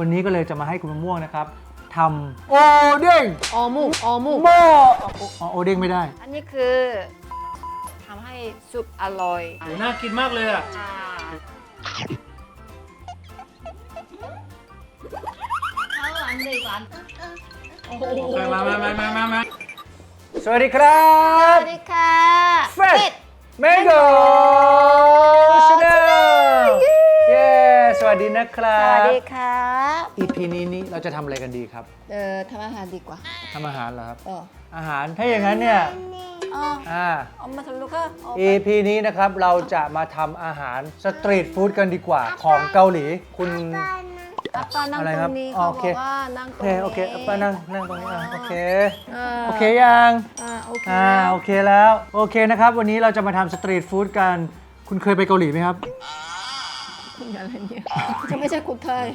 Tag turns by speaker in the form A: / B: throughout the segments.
A: วันนี้ก็เลยจะมาให้คุณมะม่วงนะครับทำโอเด้ง
B: ออมุกออมุก
A: หม้ออ๋อโอเด้งไม่ได้
B: อันนี้คือทำให้ซุปอร่อย
A: โหน่ากินมากเลยอะ
B: อ่าเอาอันเดียวกันโอ้โห
A: มามามามามามาสวัสดีครับ
B: สวัสดีค่ะ
A: Fresh Mango Channel เย้ สวัสดีนะครั
B: สวัส
A: บ
B: ดีครับ
A: EP นี้นี่เราจะทำอะไรกันดีครับ
B: เออทำอาหารดีกว่า
A: ทำอาหารเหรอครับ
B: เออ
A: อาหารถ้าอย่างนั้นเนี่ย
B: อ๋อ
A: อ่า
B: เอามาทำลูกก็เอา
A: EP นี้นะครับเราจะมาทำอาหารสตรีทฟู้ดกันดีกว่าของเกาหลี คุณ
B: อาป้านั่ง
A: อะไร
B: ต
A: ครั
B: ร
A: บ
B: งนี้
A: อ๋อ
B: เขา
A: โอบเค
B: อกว่านั่งต
A: โอ
B: รง
A: เค
B: นี้
A: โอเคเอาไปนั่งนั่งตรงนี้อะโอเคาโอเคยัง
B: อ่าโอเค
A: อ่าโอเคแล้ว โอเคนะครับ วันนี้เราจะมาทำสตรีทฟู้ดกัน คุณเคยไปเกาหลีไหมครับ
B: คุณอะไรเนี่ยจะไม่ใช่คนไทย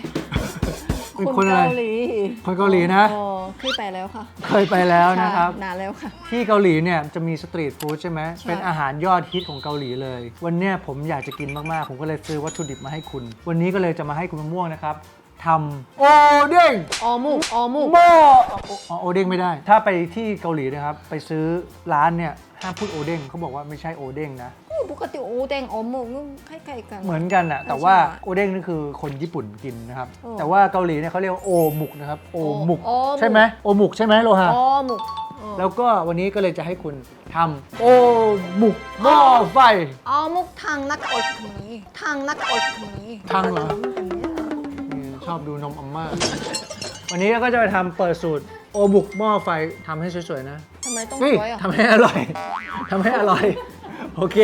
A: เป็นคนอะไร
B: เกาหลี
A: คนเกาหลีนะ
B: อ๋อเคยไปแล้วค่ะ
A: เคยไปแล้วนะครับ
B: นานแล้วค่ะ
A: ที่เกาหลีเนี่ยจะมีสตรีทฟู้ดใช่ไหม
B: ใช่
A: เป็นอาหารยอดฮิตของเกาหลีเลย วันเนี้ยผมอยากจะกินมาก ๆ ผมก็เลยซื้อวัตถุดิบมาให้คุณ วันนี้ก็เลยจะมาให้คุณมะม่วงนะครับทำโอเด้ง
B: ออมุกออมุก
A: หม้ออ๋อโอเด้งไม่ได้ ถ้าไปที่เกาหลีนะครับ ไปซื้อร้านเนี่ยห้ามพูดโอเด้งเขาบอกว่าไม่ใช่โอเด้งนะ
B: ปกติโอแดงออมุกมันคล้ายๆกัน
A: เหมือนกันอะแต่ว่า
B: ใช่
A: โอเด้งนี่คือคนญี่ปุ่นกินนะครับ
B: โอ้
A: แต่ว่าเกาหลีเนี่ยเขาเรียกว่าโอหมุกนะครับโอหมุก
B: โอหมุก
A: ใช่ไหมโอหมุกใช่ไหมโลหะ
B: ออมุกเออ
A: แล้วก็วันนี้ก็เลยจะให้คุณทำโอหมุกหม้อไฟ
B: ออมุกทางนักอดนี้ทางนักอดนี้
A: ทางเหรอนี่ชอบดูนมอัมม่าวันนี้ก็จะไปทำเปิดสูตรโอหมุกหม้อไฟทำให้สวยๆนะ
B: ทำไมต้อง
A: เฮ้ย
B: สวยอะ
A: ทำให้อร่อยทำให้อร่อย โอเค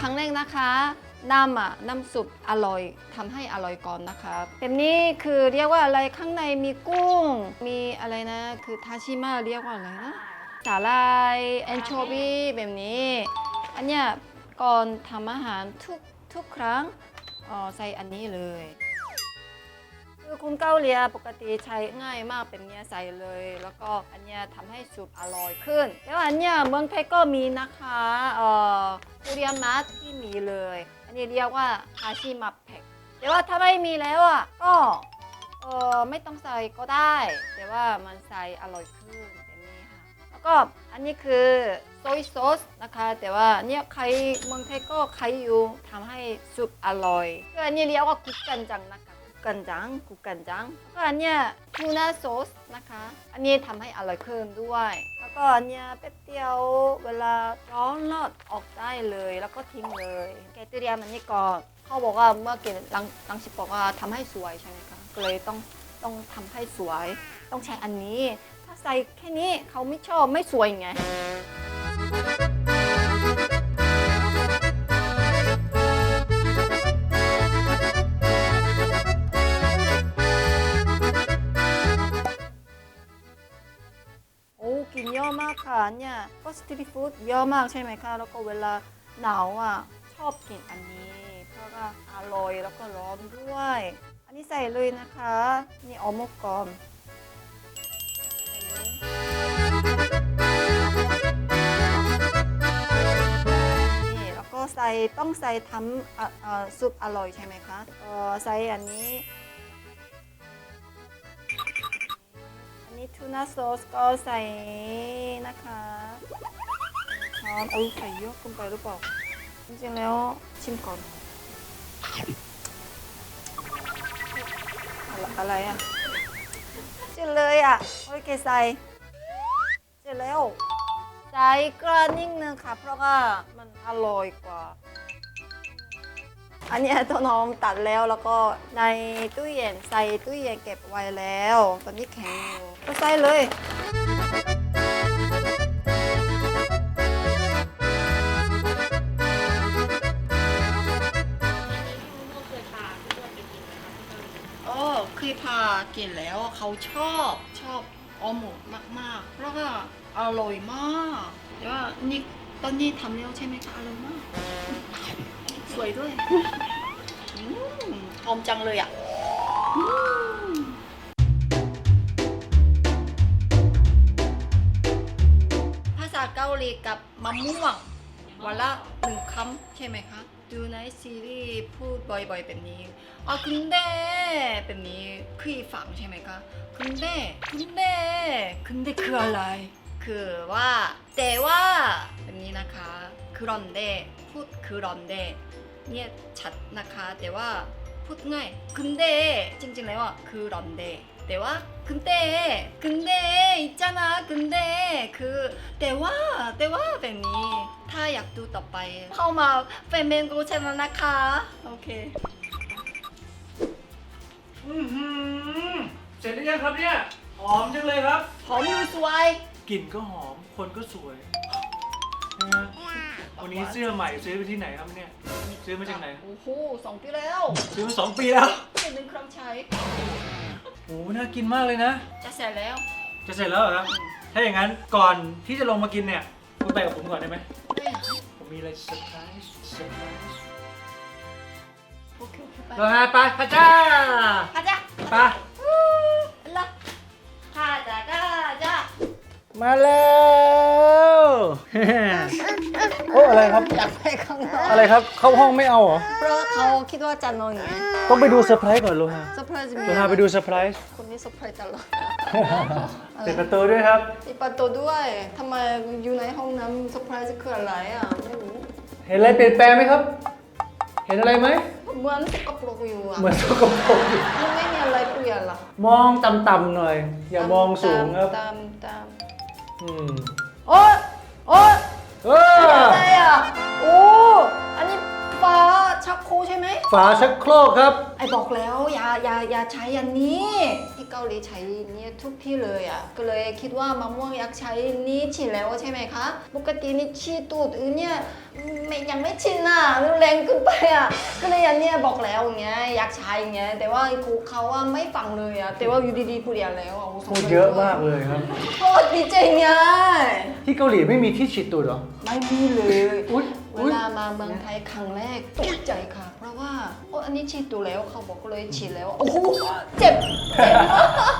B: ครั้งแรกนะคะน้ำอะน้ำซุปอร่อยทำให้อร่อยก่อนนะคะแบบนี้คือเรียกว่าอะไรข้างในมีกุ้ง มีอะไรนะ คือทาชิมะเรียกว่าอะไรนะสาลายแอนโชบีแบบนี้ อันเนี้ยก่อนทำอาหารทุกทุกครั้งเอ่อใส่อันนี้เลย คือคุณเกาหลีปกติใช้ง่ายมากเป็นเนี้ยใส่เลย แล้วก็อันเนี้ยทำให้ซุปอร่อยขึ้น แล้วอันเนี้ยเมืองไทยก็มีนะคะเอ่อคุเรียนมัสที่มีเลย อันนี้เรียกว่าฮาชิมับเพ็กแต่ว่าถ้าไม่มีแล้วอะก็เออไม่ต้องใส่ก็ได้ แต่ว่ามันใส่อร่อยขึ้นแบบนี้ค่ะแล้วก็อันนี้คือโซยซอสนะคะ แต่ว่าเนี่ยใครเมืองไทยก็ใครอยู่ทำให้ซุปอร่อยคืออันนี้เรียกว่ากุกกันจังนะคะ กุนจังกุกันจังแล้วก็อันเนี้ยทูน่าซอสนะคะอันนี้ทำให้อร่อย ขึ้น ด้วย แล้วก็อันเนี้ยแป๊บเดียว เวลาร้อนรอดออกได้เลย แล้วก็ทิ้งเลย แกเตรียมอันนี้ก่อนเขาบอกว่าเมื่อกี้ลังลังชิปบอกว่าทำให้สวยใช่ไหมคะ ก็เลยต้องต้องทำให้สวย ต้องใช้อันนี้ ถ้าใส่แค่นี้เขาไม่ชอบไม่สวยไงาเนี่ยก็สตรีทฟู้ดเยอะมากใช่ไหมคะ แล้วก็เวลาหนาวอะชอบกินอันนี้ เพราะว่าอร่อยแล้วก็ร้อนด้วย อันนี้ใส่เลยนะคะ นี่ออมกกอมนี่แล้วก็ใส่ต้องใส่ทำซุปอร่อยใช่ไหมคะใส่อันนี้ ทูน่าซอสก็ใส่นะคะช้อนอุ้ยใส่เยอะเกินไปหรือเปล่า จริงๆแล้วชิมก่อน อะไรอะเจะเลยอะ โอเคใส่เสร็จแล้วใส่กลือนิดนึงค่ะ เพราะว่ามันอร่อยกว่า อันเนี้ยต้นหอมตัดแล้วแล้วก็ในตู้เย็นใส่ตู้เย็นเก็บไว้แล้ว ตอนนี้แข็งอยู่ก็ใส่เลย โอ้เคยพากินแล้วเขาชอบชอบออหมูมากๆเพราะว่าอร่อยมากแต่ว่านี่ตอนนี้ทำแล้วใช่ไหมคะอร่อยมาก สวยด้วยอมจังเลยอะภาษาเกาหลีกับมะม่วงวันละหนึ่งคำใช่ไหมคะ ดูในซีรีส์พูดบ่อยๆแบบนี้อ๋อคุณเด้แบบนี้คือฝังใช่ไหมคะคุณเด้คุณเด้คุณเด้คืออะไร คือว่าแต่ว่าแบบนี้นะคะคือเดพูดคือเด เนี่ยชัดนะคะ แต่ว่าพูดง่ายคุณเดจริงๆแล้วอะคือรอนเดแต่ว่าคุณเดคุณเดอิจนะคุณเดคือ แต่ว่าแต่ว่าแบบนี้ ถ้าอยากดูต่อไป เข้ามาแฟนเมนกูชแนลนะคะ โอเค
A: อือหือเสร็จหรือยังครับเนี่ย หอมจังเลยครับ
B: หอมอยู่สวย
A: กลิ่นก็หอม คนก็สวยนะฮะวันนี้เสื้อใหม่ซื้อไปที่ไหนครับเนี่ย ซื้อมาจากไหน
B: โอ้โหสองปีแล้ว
A: ซื้อมาสองปีแล้ว
B: เป็นหนึ่งครั้งใช้
A: โอ้โหน่ากินมากเลยนะ
B: จะเสร็จแล้ว
A: จะเสร็จแล้วเหรอครับ ถ้าอย่างนั้นก่อนที่จะลงมากินเนี่ย คุณไปกับผมก่อนได้ไหม
B: ไม่อยากให้
A: ผมมีอะไรเซอร์ไพรส์เซอร์ไพรส์
B: โอเคโอเคไป
A: เราฮะไปพระเจ้า
B: อาจ้ะ
A: ไป
B: ละข้าจะก้าจ้ะ
A: มาแล้ว โอ้อะไรครับ
B: อยากไปข้างนอก
A: อะไรครับ เข้าห้องไม่เอาเหรอ
B: เพราะเขาคิดว่าจะนอนอย่างนี้
A: ต้องไปดูเซอร์ไพรส์ก่อนโลฮะ
B: เซอร์ไพรส์มี
A: โลฮะไปดูเซอร์ไพรส์
B: คนนี้เซอร์ไพรส์ตลอด
A: ปิดประตูด้วยครับ
B: ปิดประตูด้วยทำไมอยู่ในห้องน้ำเซอร์ไพรส์คืออะไรอะไม่รู้
A: เห็นอะไรเปลี่ยนแปลงไหมครับ เห็นอะไรไหม
B: เหมือนสกปรกอยู่อะ
A: เหมือนสกปรกอยู่
B: มันไม่มีอะไรเปลี่ยนหรอ
A: มองต่ำๆหน่อย อย่ามองสูงครับ
B: ตามตาม
A: อืม
B: โอ๊ยโอ๊ย
A: เอ
B: อะไร
A: อ
B: อะโอ้อันนี้ฟ้าชักโครกใช่ไหม
A: ฝาชักโครกครับ
B: ไอ้บอกแล้วอย่าอย่าอย่าใช้อันนี้ที่ เกาหลีใช้เนี่ยทุกที่เลยอะก็เลยคิดว่ามะม่วงอยากใช้นี้ชินแล้วใช่ไหมคะปกตินี่ชีตูดอื่นเนี่ยไม่ยังไม่ชินอะมันแรงเกินไปอะก็เลยอันเนี้ยบอกแล้วอย่างเงี้ยอยากใช้อย่างเงี้ยแต่ว่าครูเขาว่าไม่ฟังเลยอะแต่ว่าอยู่ดีๆพูดอย่างแล้วอะโสง
A: พูด
B: สาร
A: เยอะมากเลยครับ
B: โคตรดีใจไง
A: ที่เกาหลีไม่มีที่ฉีดตูดเหรอ
B: ไม่มีเลย
A: อุ๊ย
B: เว
A: อุ๊ย
B: ลามาเมืองไทยครั้งแรกตกใจค่ะ เพราะว่าโอ้อันนี้ฉีดตัวแล้วเขาบอกเลยฉีดแล้ว โอ้โหเจ็บเจ็บมาก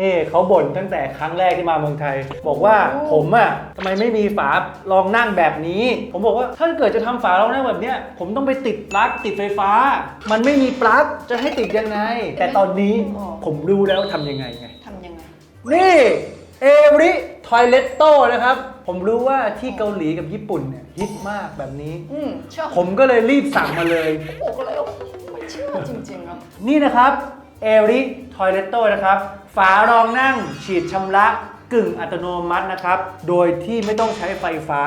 A: นี่เขาบ่นตั้งแต่ครั้งแรกที่มาเมืองไทย บอกว่าผมอะทำไมไม่มีฝารองนั่งแบบนี้ ผมบอกว่าถ้าเกิดจะทำฝารองนั่งแบบเนี้ยผมต้องไปติดปลั๊กติดไฟฟ้า มันไม่มีปลั๊กจะให้ติดยังไง แต่ตอนนี้ผมรู้แล้วทำยังไงไง
B: ทำยังไง
A: นี่ เอริทอยเลตโตนะครับ ผมรู้ว่าที่เกาหลีกับญี่ปุ่นเนี่ยฮิตมากแบบนี้
B: อืมเชื่อ
A: ผมก็เลยรีบสั่งมาเลย
B: บอกแล้วไม่เชื่อจริงๆอะ
A: นี่นะครับเอริทอยเลตโตนะครับ ฝารองนั่งฉีดชำระกึ่งอัตโนมัตินะครับ โดยที่ไม่ต้องใช้ไฟฟ้า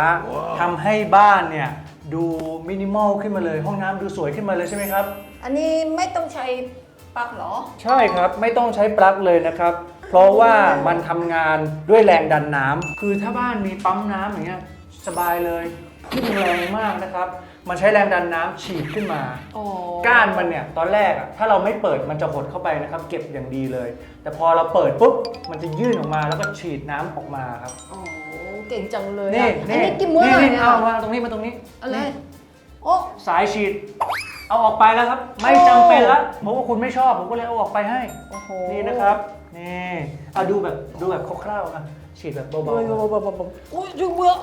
A: ทำให้บ้านเนี่ย ดูมินิมอลขึ้นมาเลย ห้องน้ำดูสวยขึ้นมาเลยใช่ไหมครับ
B: อันนี้ไม่ต้องใช้ปลั๊กเหรอ
A: ใช่ครับ ไม่ต้องใช้ปลั๊กเลยนะครับ เพราะว่ามันทำงานด้วยแรงดันน้ำคือถ้าบ้านมีปั๊มน้ำอย่างเงี้ยสบายเลยไม่มีแรงมากนะครับ มันใช้แรงดันน้ำฉีดขึ้นมา
B: อ๋อ
A: ก้านมันเนี่ยตอนแรกอะถ้าเราไม่เปิดมันจะหดเข้าไปนะครับ เก็บอย่างดีเลย แต่พอเราเปิดปุ๊บมันจะยื่นออกมาแล้วก็ฉีดน้ำออกมาครับ
B: อ๋อเก่งจังเลย
A: นี่
B: อะอัน
A: นี่
B: นี้กี่ม้วน
A: นี่
B: เลย
A: นี่
B: เนี่ย
A: เอามาตรงนี้มาตรงนี้
B: อะไร
A: นี่
B: โอ้
A: สายฉีด เอาออกไปแล้วครับ ไม่จำเป็นละเพราะว่าคุณไม่ชอบผมก็เลยเอาออกไปให้
B: โอ้โห
A: นี่นะครับ นี่เอาดูแบบดูแบบคร่าวๆอะฉีดแบบเบา
B: เบื่อ
A: ๆ
B: เบื่อเบื่อเบื่ออุ้ยจุเบื่อ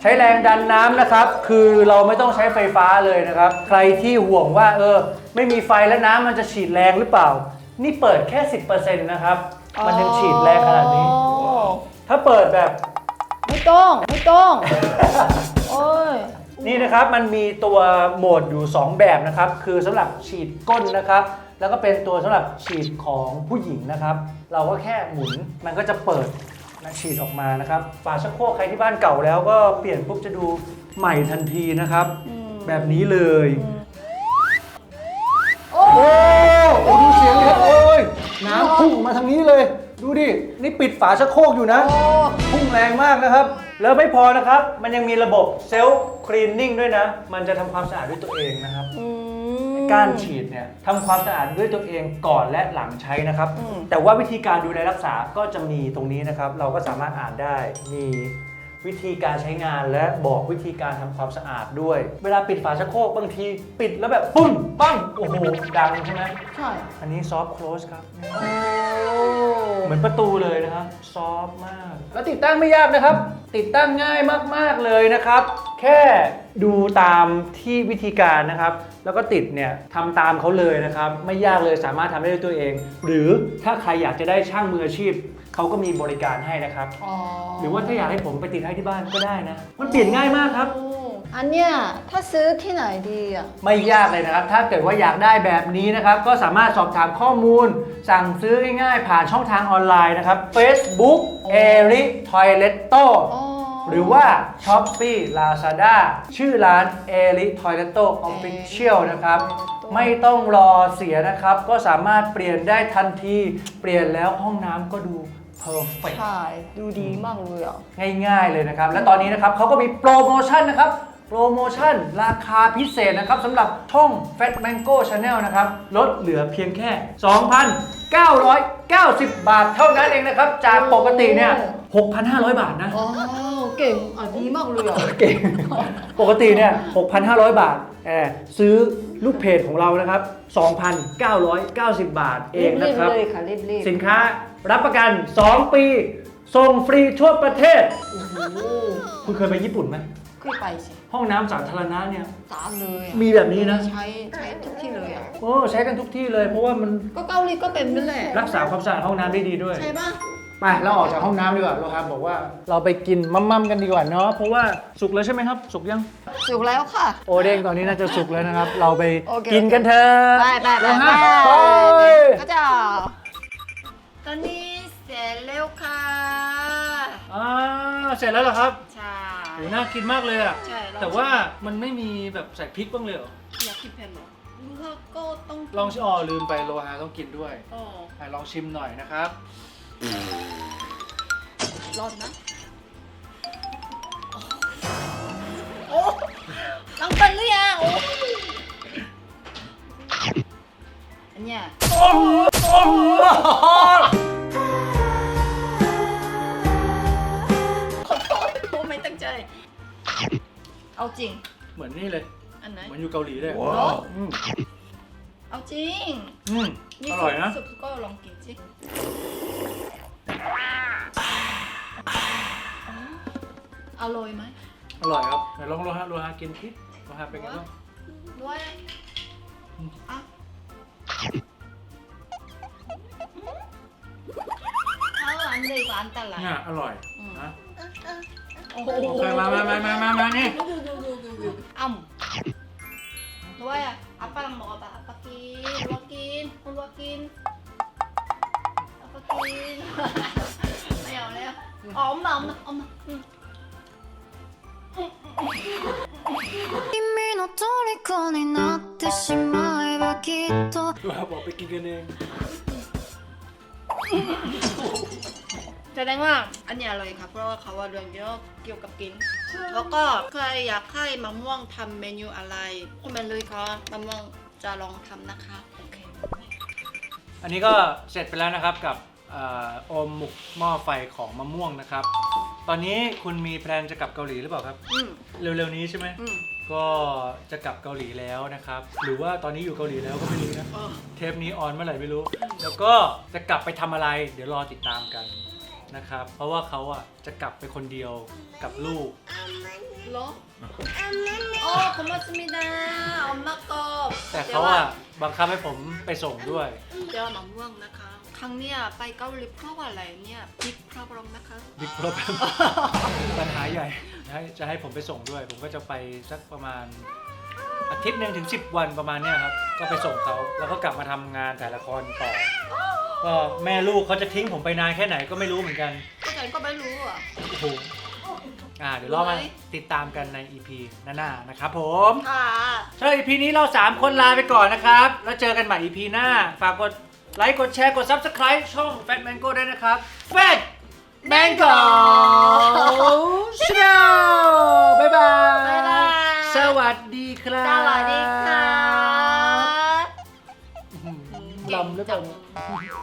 A: ใช้แรงดันน้ำนะครับ คือเราไม่ต้องใช้ไฟฟ้าเลยนะครับ ใครที่ห่วงว่าเออ ไม่มีไฟแล้วน้ำมันจะฉีดแรงหรือเปล่า นี่เปิดแค่ 10%นะครับ มันยังฉีดแรงขนาดนี้
B: อ๋อ
A: ถ้าเปิดแบบ
B: ไม่ต้องไม่ต้อง โอ้ย
A: นี่นะครับมันมีตัวโหมดอยู่ 2 แบบนะครับ คือสำหรับฉีดก้นนะครับ แล้วก็เป็นตัวสำหรับฉีดของผู้หญิงนะครับ เราก็แค่หมุนมันก็จะเปิดนะฉีดออกมานะครับ ฝาชักโครกใครที่บ้านเก่าแล้วก็เปลี่ยนปุ๊บจะดูใหม่ทันทีนะครับ
B: อืม
A: แบบนี้เลย
B: โอ้
A: โอ้โอ้ดูเสียงครับโอ้ยน้ำพุ่งออกมาทางนี้เลย ดูดิ นี่ปิดฝาชักโครกอยู่นะ
B: โอ้
A: พุ่งแรงมากนะครับ แล้วไม่พอนะครับ มันยังมีระบบเซลล์คลีนนิ่งด้วยนะ มันจะทำความสะอาดด้วยตัวเองนะครับ
B: อืม
A: ก้านฉีดเนี่ยทำความสะอาดด้วยตัวเองก่อนและหลังใช้นะครับ
B: อืม
A: แต่ว่าวิธีการดูแลรักษาก็จะมีตรงนี้นะครับ เราก็สามารถอ่านได้มีวิธีการใช้งานและบอกวิธีการทำความสะอาดด้วย เวลาปิดฝาชักโครกบางทีปิดแล้วแบบปุ้งปังโอ้โหดังใช่ไหม
B: ใช่
A: อันนี้ซอฟต์ close ครับ
B: โอ้
A: เหมือนประตูเลยนะครับ ซอฟต์มาก แล้วติดตั้งไม่ยากนะครับ ติดตั้งง่ายมาก ๆ เลยนะครับ แค่ดูตามที่วิธีการนะครับ แล้วก็ติดเนี่ยทำตามเขาเลยนะครับ ไม่ยากเลยสามารถทำได้ด้วยตัวเอง หรือถ้าใครอยากจะได้ช่างมืออาชีพเขาก็มีบริการให้นะครับ
B: อ๋อ
A: หรือว่าถ้าอยากให้ผมไปติดให้ที่บ้านก็ได้นะ มันเปลี่ยนง่ายมากครับ
B: โอ้อันเนี้ยถ้าซื้อที่ไหนดีอะ
A: ไม่ยากเลยนะครับ ถ้าเกิดว่าอยากได้แบบนี้นะครับ ก็สามารถสอบถามข้อมูล สั่งซื้อง่ายๆ ผ่านช่องทางออนไลน์นะครับ Facebook e r i Toiletto
B: อ๋อ
A: หรือว่า Shopee Lazada ชื่อร้าน e r i Toiletto Official นะครับ ไม่ต้องรอเสียนะครับ ก็สามารถเปลี่ยนได้ทันที เปลี่ยนแล้วห้องน้ำก็ดู perfect
B: ใช่ดูดีมากเลยอะ
A: ง่ายๆเลยนะครับ และตอนนี้นะครับเขาก็มีโปรโมชั่นนะครับ โปรโมชั่น ราคาพิเศษนะครับสำหรับช่อง Fat Mango Channel นะครับ ลดเหลือเพียงแค่ 2,990 บาทเท่านั้นเองนะครับ จากปกติเนี่ย 6,500 บาทนะ
B: อ๋อ เก่งอะดีมากเลยอะ
A: เก่งปกติเนี่ย 6,500 บาทแอบซื้อลูกเพจของเรานะครับ 2,990 บาทเองนะครับ
B: รีบๆเลยค่ะรีบๆ
A: สินค้ารับประกัน 2 ปี ส่งฟรีทั่วประเทศ
B: โอ้โห
A: คุณเคยไปญี่ปุ่นไหม
B: ขึ้นไปสิ
A: ห้องน้ำสาธารณะเนี่ย
B: สามเลยอะ
A: มีแบบนี้นะ
B: ใช้ใช้ทุกที่เลยอะ
A: โอ้ใช้กันทุกที่เลยเพราะว่ามัน
B: ก็เกาหลีก็เป็นนั่นแหละ
A: รักษาความสะอาดห้องน้ำได้ดีด้วย
B: ใช่ปะ
A: ไปเราออกจากห้องน้ำดีกว่าโลครับบอกว่าเราไปกินมัมมัมกันดีกว่าเนาะเพราะว่าสุกแล้วใช่ไหมครับ สุกยัง
B: สุกแล้วค่ะ
A: โอเด้งตอนนี้น่าจะสุกแล้วนะครับ เราไป
B: โอเค
A: กินกันเถอะ
B: ไปไปไป
A: โล
B: ไป
A: ฮะไป
B: ก็จะตอนนี้เสร็จแล้วค่ะ
A: อ่าเสร็จแล้วเหรอครับ
B: ใช่
A: โหน่ากินมากเลยอะ
B: ใช่เร
A: แต่ว่ามันไม่มีแบบใส่พริกบ้างเลยเหรอ
B: อยากกินเผ็ดเหรอเลือกก็ต้อง
A: ลองชิมอ๋อลืมไปโลฮาต้องกินด้วย
B: อ๋อ
A: อะลองชิมหน่อยนะครับ
B: ร้อนนะโอ้ลังเป็นหรือยังโอ้อันเนี้ย
A: โอ้โหโอ้โห
B: ขอโทษโอ้ไม่ตั้งใจ เอาจริง
A: เหมือนนี่เลย
B: อันไหน
A: เหมือนอยู่เกาหลีเลย
B: ว้าว
A: อืม
B: เอาจริง
A: อืมอร่อยนะ
B: สุกก็ลองกินสิ อร่อยไหม
A: อร่อยครับไหนลองโลฮะโลฮะกินพิษโลฮะเป็นไงบ้าง
B: ด้วยอะเอาอันเดียวอันตราย
A: เนี่ยอร่อย
B: อืม
A: นะ
B: โอ้โห
A: โอเคมามามามามามานี่
B: อ่ำด้วยอะอาป้าลองบอกว่าอาป้ากินรัวกินคุณรัวกินอาป้ากินไม่เอาแล้วอ๋อมมาอมมาอมมาอืม
C: 君の虜になってしまえばきっと
A: โลฮะบอกไปกินกันเอง
B: แสดงว่าอันนี้อร่อยค่ะเพราะว่าเขาว่าเรื่องเยอะเกี่ยวกับกิน แล้วก็ใครอยากให้มะม่วงทำเมนูอะไรคอมเมนต์เลยค่ะมะม่วงจะลองทำนะคะโอเค
A: อันนี้ก็เสร็จไปแล้วนะครับกับเอ่อโอมหมุกหม้อไฟของมะม่วงนะครับ ตอนนี้คุณมีแพลนจะกลับเกาหลีหรือเปล่าครับ
B: อืม
A: เร็วๆนี้ใช่ไหม
B: อืม
A: ก็จะกลับเกาหลีแล้วนะครับ หรือว่าตอนนี้อยู่เกาหลีแล้วก็ไม่รู้นะ
B: เออ
A: เทปนี้ออนเมื่อไหร่ไม่รู้ แล้วก็จะกลับไปทำอะไร เดี๋ยวรอติดตามกันนะครับ เพราะว่าเขาอะจะกลับไปคนเดียวกับลูก
B: เหรอโอ้ขอบคุณสมิดาอมมากอบ
A: แต่เขาอะบังคับให้ผมไปส่งด้วย
B: เดี๋ยวมะม่วงนะคะ ครั้งเนี้ยไปเกาหลีเพราะว่าอะไรเนี่ยบิ๊กพรอบรมนะคะ
A: บิ๊กโปรแกรม ปัญหาใหญ่ให้จะให้ผมไปส่งด้วย ผมก็จะไปสักประมาณอาทิตย์หนึ่งถึง 10 วันประมาณเนี้ยครับ ก็ไปส่งเขาแล้วก็กลับมาทำงานถ่ายละครต่อ ก็แม่ลูกเขาจะทิ้งผมไปนานแค่ไหนก็ไม่รู้เหมือนกัน
B: ก็ฉันก็ไม่รู้อะ
A: โอ้โหอ่าเดี๋ยวรอมา
B: รู้ไหม
A: ติดตามกันใน EP หน้าๆนะครับผม
B: ค่ะ
A: สำหรับ EP นี้เรา 3 คนลาไปก่อนนะครับ แล้วเจอกันใหม่ EP หน้า ฝากกด ไลค์กดแชร์กด Subscribe ช่อง Fat Mango ด้วยนะครับ Fat Mango ชาแนลบ๊ายบาย
B: บ๊ายบาย
A: สวัสดีครับ
B: สวัสดีค่ะ
A: ลำหรือเปล่าเนี่ย